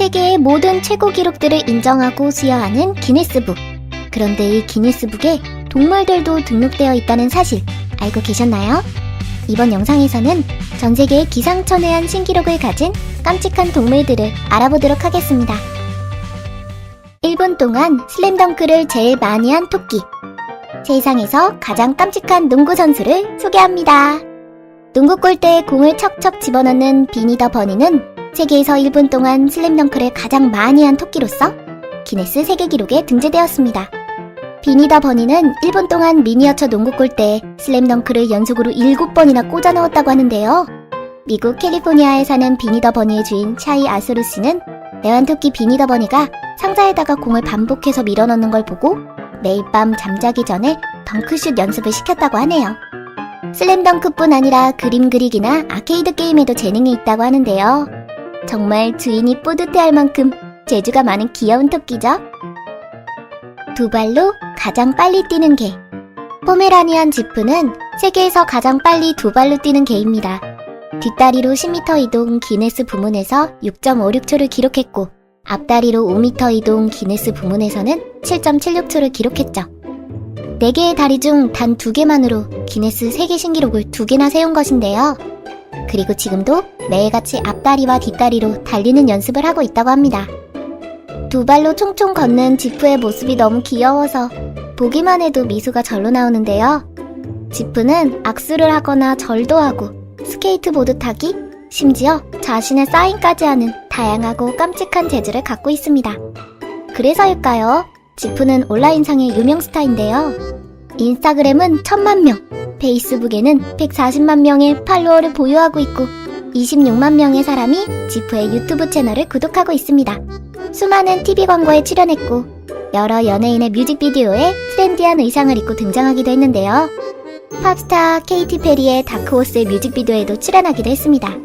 세계의 모든 최고 기록들을 인정하고 수여하는 기네스북. 그런데 이 기네스북에 동물들도 등록되어 있다는 사실 알고 계셨나요? 이번 영상에서는 전 세계의 기상천외한 신기록을 가진 깜찍한 동물들을 알아보도록 하겠습니다. 1분 동안 슬램덩크를 제일 많이 한 토끼. 세상에서 가장 깜찍한 농구 선수를 소개합니다. 농구 골대에 공을 척척 집어넣는 비니 더 버니는 세계에서 1분 동안 슬램덩크를 가장 많이 한 토끼로서 기네스 세계 기록에 등재되었습니다. 비니 더 버니는 1분 동안 미니어처 농구 골대에 슬램덩크를 연속으로 7번이나 꽂아 넣었다고 하는데요. 미국 캘리포니아에 사는 비니 더 버니의 주인 샤이 아스루 씨는 애완토끼 비니 더 버니가 상자에다가 공을 반복해서 밀어넣는 걸 보고 매일 밤 잠자기 전에 덩크슛 연습을 시켰다고 하네요. 슬램덩크뿐 아니라 그림 그리기나 아케이드 게임에도 재능이 있다고 하는데요. 정말 주인이 뿌듯해할 만큼 재주가 많은 귀여운 토끼죠. 두 발로 가장 빨리 뛰는 개. 포메라니안 지프는 세계에서 가장 빨리 두 발로 뛰는 개입니다. 뒷다리로 10m 이동 기네스 부문에서 6.56초를 기록했고, 앞다리로 5m 이동 기네스 부문에서는 7.76초를 기록했죠. 4개의 다리 중 단 2개만으로 기네스 세계 신기록을 2개나 세운 것인데요. 그리고 지금도 매일같이 앞다리와 뒷다리로 달리는 연습을 하고 있다고 합니다. 두 발로 총총 걷는 지프의 모습이 너무 귀여워서 보기만 해도 미소가 절로 나오는데요. 지프는 악수를 하거나 절도 하고 스케이트보드 타기, 심지어 자신의 사인까지 하는 다양하고 깜찍한 재주를 갖고 있습니다. 그래서일까요? 지프는 온라인상의 유명 스타인데요. 인스타그램은 천만 명, 페이스북에는 140만 명의 팔로워를 보유하고 있고 26만 명의 사람이 지프의 유튜브 채널을 구독하고 있습니다. 수많은 TV 광고에 출연했고 여러 연예인의 뮤직비디오에 트렌디한 의상을 입고 등장하기도 했는데요. 팝스타 케이티 페리의 다크호스의 뮤직비디오에도 출연하기도 했습니다.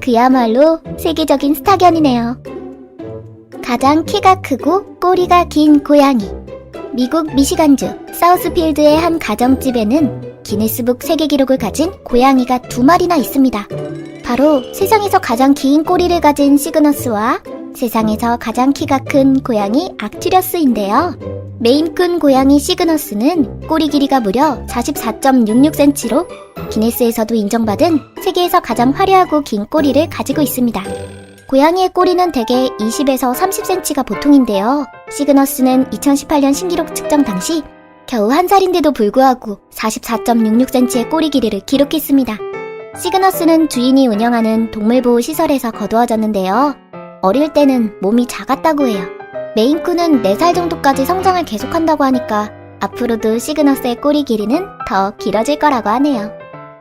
그야말로 세계적인 스타견이네요. 가장 키가 크고 꼬리가 긴 고양이. 미국 미시간주 사우스필드의 한 가정집에는 기네스북 세계 기록을 가진 고양이가 두 마리나 있습니다. 바로 세상에서 가장 긴 꼬리를 가진 시그너스와 세상에서 가장 키가 큰 고양이 악튜리어스인데요. 메인큰 고양이 시그너스는 꼬리 길이가 무려 44.66cm로 기네스에서도 인정받은 세계에서 가장 화려하고 긴 꼬리를 가지고 있습니다. 고양이의 꼬리는 대개 20에서 30cm가 보통인데요. 시그너스는 2018년 신기록 측정 당시 겨우 한 살인데도 불구하고 44.66cm의 꼬리 길이를 기록했습니다. 시그너스는 주인이 운영하는 동물보호 시설에서 거두어졌는데요. 어릴 때는 몸이 작았다고 해요. 메인쿠는 4살 정도까지 성장을 계속한다고 하니까 앞으로도 시그너스의 꼬리 길이는 더 길어질 거라고 하네요.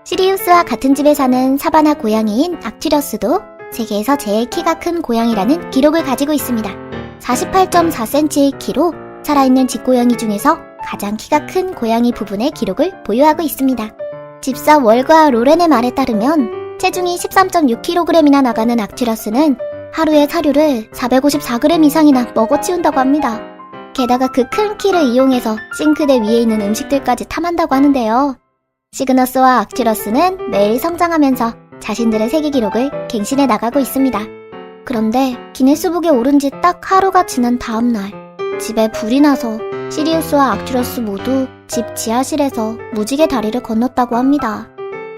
시리우스와 같은 집에 사는 사바나 고양이인 악튜러스도 세계에서 제일 키가 큰 고양이라는 기록을 가지고 있습니다. 48.4cm의 키로 살아있는 집고양이 중에서 가장 키가 큰 고양이 부분의 기록을 보유하고 있습니다. 집사 월과 로렌의 말에 따르면 체중이 13.6kg이나 나가는 악튜러스는 하루에 사료를 454g 이상이나 먹어치운다고 합니다. 게다가 그 큰 키를 이용해서 싱크대 위에 있는 음식들까지 탐한다고 하는데요. 시그너스와 악튜러스는 매일 성장하면서 자신들의 세계 기록을 갱신해 나가고 있습니다. 그런데 기네스북에 오른 지 딱 하루가 지난 다음날 집에 불이 나서 시리우스와 악튜러스 모두 집 지하실에서 무지개 다리를 건넜다고 합니다.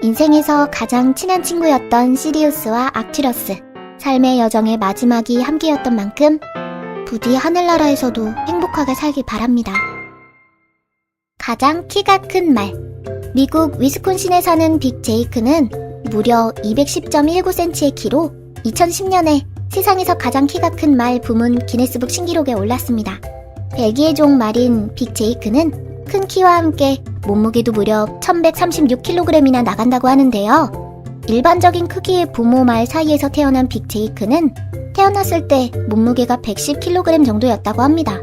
인생에서 가장 친한 친구였던 시리우스와 악튜러스. 삶의 여정의 마지막이 함께였던 만큼 부디 하늘나라에서도 행복하게 살길 바랍니다. 가장 키가 큰 말. 미국 위스콘신에 사는 빅 제이크는 무려 210.19cm의 키로 2010년에 세상에서 가장 키가 큰 말 부문 기네스북 신기록에 올랐습니다. 벨기에 종 말인 빅 제이크는 큰 키와 함께 몸무게도 무려 1136kg이나 나간다고 하는데요. 일반적인 크기의 부모 말 사이에서 태어난 빅 제이크는 태어났을 때 몸무게가 110kg 정도였다고 합니다.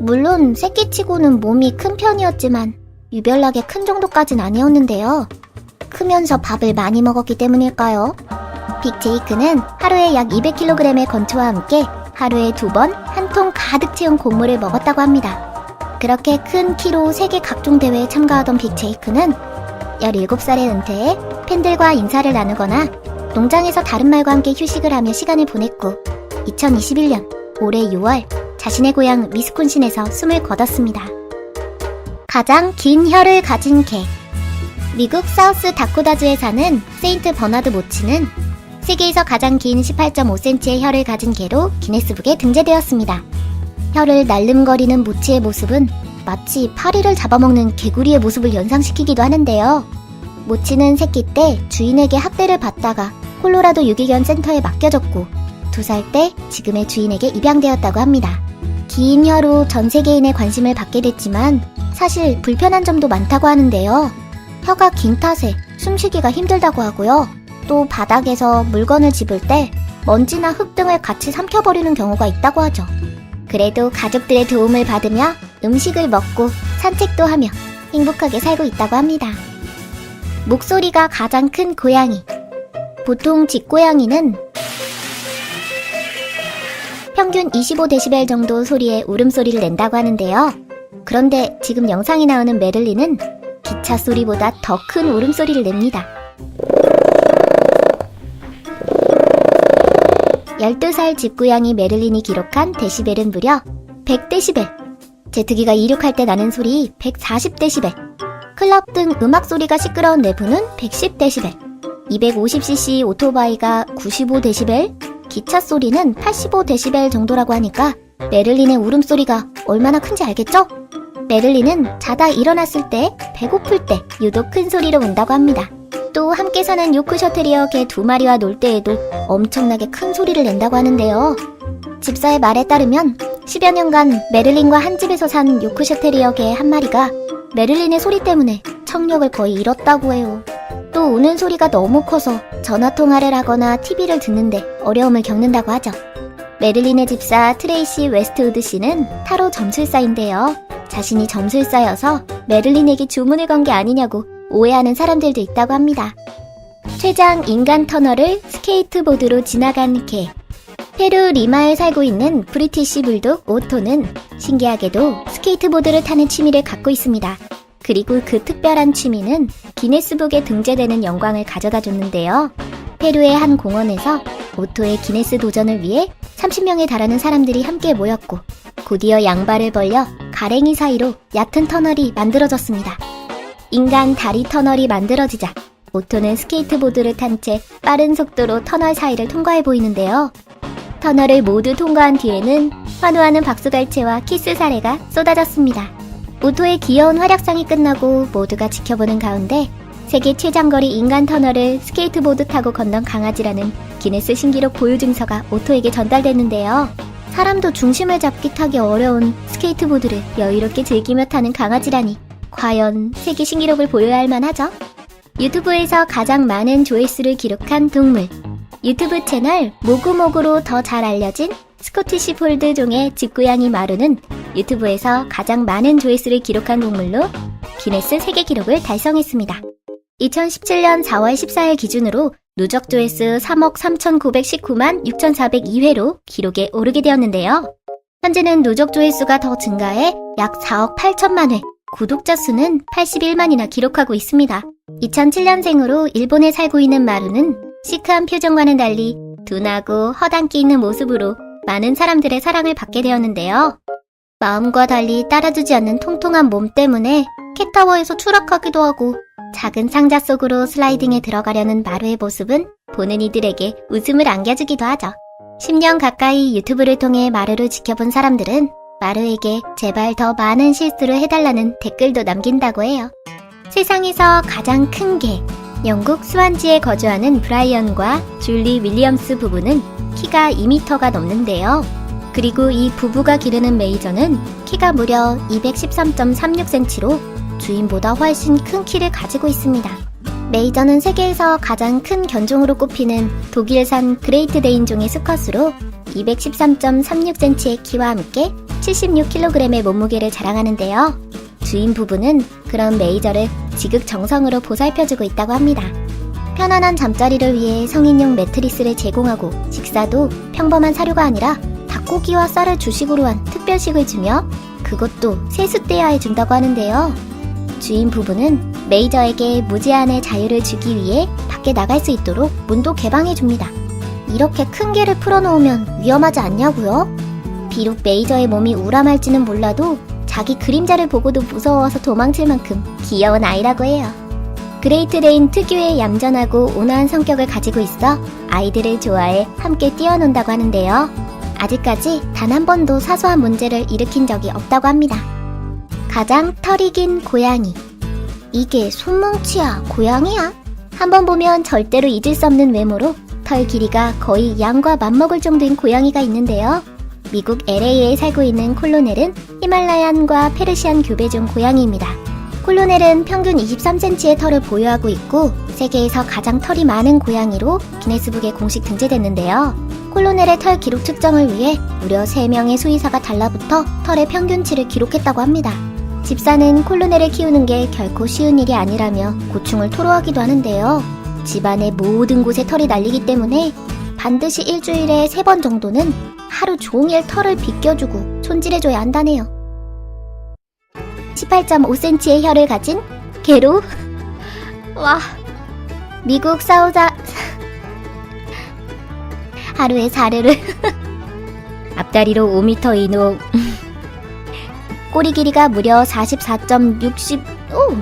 물론 새끼치고는 몸이 큰 편이었지만 유별나게 큰 정도까진 아니었는데요. 크면서 밥을 많이 먹었기 때문일까요? 빅 제이크는 하루에 약 200kg의 건초와 함께 하루에 두 번 한 통 가득 채운 곡물을 먹었다고 합니다. 그렇게 큰 키로 세계 각종 대회에 참가하던 빅 제이크는 17살에 은퇴해 팬들과 인사를 나누거나 농장에서 다른 말과 함께 휴식을 하며 시간을 보냈고 2021년 올해 6월 자신의 고향 위스콘신에서 숨을 거뒀습니다. 가장 긴 혀를 가진 개. 미국 사우스 다코다주에 사는 세인트 버나드 모치는 세계에서 가장 긴 18.5cm의 혀를 가진 개로 기네스북에 등재되었습니다. 혀를 날름거리는 모치의 모습은 마치 파리를 잡아먹는 개구리의 모습을 연상시키기도 하는데요. 모치는 새끼 때 주인에게 학대를 받다가 콜로라도 유기견 센터에 맡겨졌고 두 살 때 지금의 주인에게 입양되었다고 합니다. 긴 혀로 전 세계인의 관심을 받게 됐지만 사실 불편한 점도 많다고 하는데요. 혀가 긴 탓에 숨쉬기가 힘들다고 하고요. 또 바닥에서 물건을 집을 때 먼지나 흙 등을 같이 삼켜버리는 경우가 있다고 하죠. 그래도 가족들의 도움을 받으며 음식을 먹고 산책도 하며 행복하게 살고 있다고 합니다. 목소리가 가장 큰 고양이. 보통 집고양이는 평균 25데시벨 정도 소리의 울음소리를 낸다고 하는데요. 그런데 지금 영상에 나오는 메를린은 기차 소리보다 더 큰 울음소리를 냅니다. 12살 집고양이 메를린이 기록한 데시벨은 무려 100데시벨. 제트기가 이륙할 때 나는 소리 140데시벨. 클럽 등 음악 소리가 시끄러운 내부는 110데시벨. 250cc 오토바이가 95데시벨. 기차 소리는 85데시벨 정도라고 하니까 메를린의 울음소리가 얼마나 큰지 알겠죠? 메를린은 자다 일어났을 때, 배고플 때 유독 큰 소리로 운다고 합니다. 또 함께 사는 요크셔 테리어 개 두 마리와 놀 때에도 엄청나게 큰 소리를 낸다고 하는데요. 집사의 말에 따르면 10여 년간 메를린과 한 집에서 산 요크 셔 테리어 개 한 마리가 메를린의 소리 때문에 청력을 거의 잃었다고 해요. 또 우는 소리가 너무 커서 전화 통화를 하거나 TV를 듣는데 어려움을 겪는다고 하죠. 메를린의 집사 트레이시 웨스트우드 씨는 타로 점술사인데요. 자신이 점술사여서 메를린에게 주문을 건 게 아니냐고 오해하는 사람들도 있다고 합니다. 최장 인간 터널을 스케이트보드로 지나간 개. 페루 리마에 살고 있는 브리티시 불독 오토는 신기하게도 스케이트보드를 타는 취미를 갖고 있습니다. 그리고 그 특별한 취미는 기네스북에 등재되는 영광을 가져다 줬는데요. 페루의 한 공원에서 오토의 기네스 도전을 위해 30명에 달하는 사람들이 함께 모였고 곧이어 양발을 벌려 가랭이 사이로 얕은 터널이 만들어졌습니다. 인간 다리 터널이 만들어지자 오토는 스케이트보드를 탄 채 빠른 속도로 터널 사이를 통과해 보이는데요. 터널을 모두 통과한 뒤에는 환호하는 박수갈채와 키스 사례가 쏟아졌습니다. 오토의 귀여운 활약상이 끝나고 모두가 지켜보는 가운데 세계 최장거리 인간 터널을 스케이트보드 타고 건넌 강아지라는 기네스 신기록 보유 증서가 오토에게 전달됐는데요. 사람도 중심을 잡기 타기 어려운 스케이트보드를 여유롭게 즐기며 타는 강아지라니 과연 세계 신기록을 보여야 할 만하죠? 유튜브에서 가장 많은 조회수를 기록한 동물 유튜브 채널 모구모구로 더 잘 알려진 스코티시 폴드 종의 집고양이 마루는 유튜브에서 가장 많은 조회수를 기록한 동물로 기네스 세계 기록을 달성했습니다. 2017년 4월 14일 기준으로 누적 조회수 3억 3,919만 6,402회로 기록에 오르게 되었는데요. 현재는 누적 조회수가 더 증가해 약 4억 8천만 회, 구독자 수는 81만이나 기록하고 있습니다. 2007년생으로 일본에 살고 있는 마루는 시크한 표정과는 달리 둔하고 허당기 있는 모습으로 많은 사람들의 사랑을 받게 되었는데요. 마음과 달리 따라주지 않는 통통한 몸 때문에 캣타워에서 추락하기도 하고 작은 상자 속으로 슬라이딩에 들어가려는 마루의 모습은 보는 이들에게 웃음을 안겨주기도 하죠. 10년 가까이 유튜브를 통해 마루를 지켜본 사람들은 마루에게 제발 더 많은 실수를 해달라는 댓글도 남긴다고 해요. 세상에서 가장 큰 개. 영국 스완지에 거주하는 브라이언과 줄리 윌리엄스 부부는 키가 2m가 넘는데요. 그리고 이 부부가 기르는 메이저는 키가 무려 213.36cm로 주인보다 훨씬 큰 키를 가지고 있습니다. 메이저는 세계에서 가장 큰 견종으로 꼽히는 독일산 그레이트 데인종의 수컷으로 213.36cm의 키와 함께 76kg의 몸무게를 자랑하는데요. 주인 부부는 그런 메이저를 지극정성으로 보살펴주고 있다고 합니다. 편안한 잠자리를 위해 성인용 매트리스를 제공하고 식사도 평범한 사료가 아니라 닭고기와 쌀을 주식으로 한 특별식을 주며 그것도 세숫대야에 준다고 하는데요. 주인 부부는 메이저에게 무제한의 자유를 주기 위해 밖에 나갈 수 있도록 문도 개방해 줍니다. 이렇게 큰 개를 풀어놓으면 위험하지 않냐고요? 비록 메이저의 몸이 우람할지는 몰라도 자기 그림자를 보고도 무서워서 도망칠 만큼 귀여운 아이라고 해요. 그레이트 레인 특유의 얌전하고 온화한 성격을 가지고 있어 아이들을 좋아해 함께 뛰어논다고 하는데요. 아직까지 단 한 번도 사소한 문제를 일으킨 적이 없다고 합니다. 가장 털이 긴 고양이. 이게 손뭉치야, 고양이야? 한번 보면 절대로 잊을 수 없는 외모로 털 길이가 거의 양과 맞먹을 정도인 고양이가 있는데요. 미국 LA에 살고 있는 콜로넬은 히말라얀과 페르시안 교배 중 고양이입니다. 콜로넬은 평균 23cm의 털을 보유하고 있고 세계에서 가장 털이 많은 고양이로 기네스북에 공식 등재됐는데요. 콜로넬의 털 기록 측정을 위해 무려 3명의 수의사가 달라붙어 털의 평균치를 기록했다고 합니다. 집사는 콜로넬을 키우는 게 결코 쉬운 일이 아니라며 고충을 토로하기도 하는데요. 집안의 모든 곳에 털이 날리기 때문에 반드시 일주일에 3번 정도는 하루 종일 털을 빗겨주고 손질해줘야 한다네요. 18.5cm의 혀를 가진 개로. 와 미국 사우자 하루에 사례를 앞다리로 5m 이노. 꼬리 길이가 무려 44.60 오,